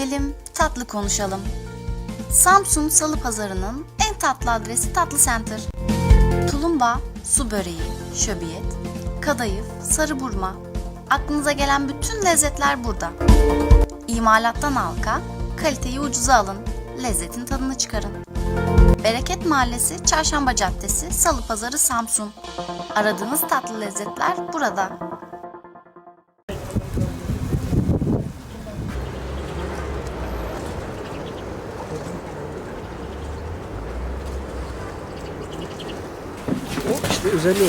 yiyelim, tatlı konuşalım. Samsun Salı Pazarı'nın en tatlı adresi Tatlı Center. Tulumba, su böreği, şöbiyet, kadayıf, sarı burma. Aklınıza gelen bütün lezzetler burada. İmalattan halka, kaliteyi ucuza alın, lezzetin tadını çıkarın. Bereket Mahallesi, Çarşamba Caddesi, Salı Pazarı, Samsun. Aradığınız tatlı lezzetler burada. жалю.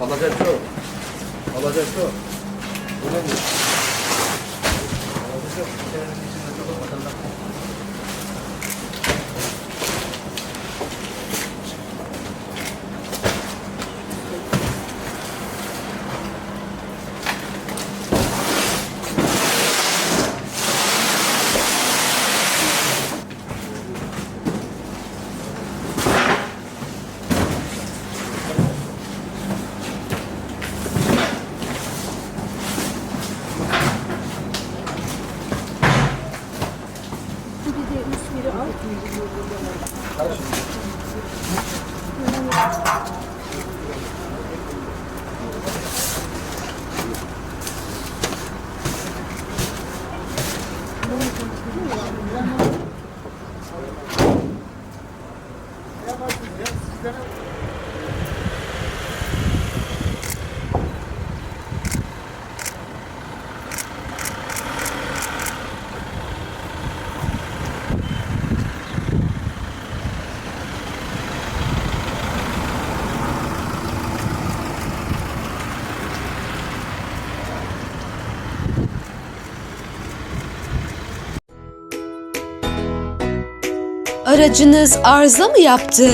Alacak çok. Alacak çok. Önemli. Aracınız arıza mı yaptı?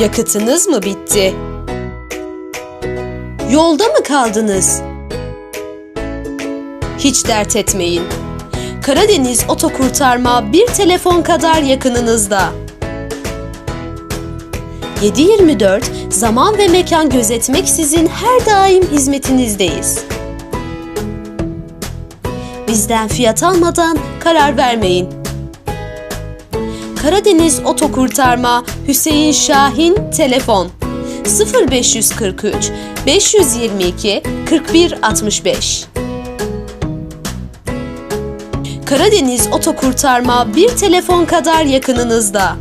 Yakıtınız mı bitti? Yolda mı kaldınız? Hiç dert etmeyin. Karadeniz Otokurtarma bir telefon kadar yakınınızda. 7/24 zaman ve mekan gözetmeksizin her daim hizmetinizdeyiz. Bizden fiyat almadan karar vermeyin. Karadeniz Otokurtarma Hüseyin Şahin Telefon 0543 522 41 65 Karadeniz Otokurtarma bir telefon kadar yakınınızda.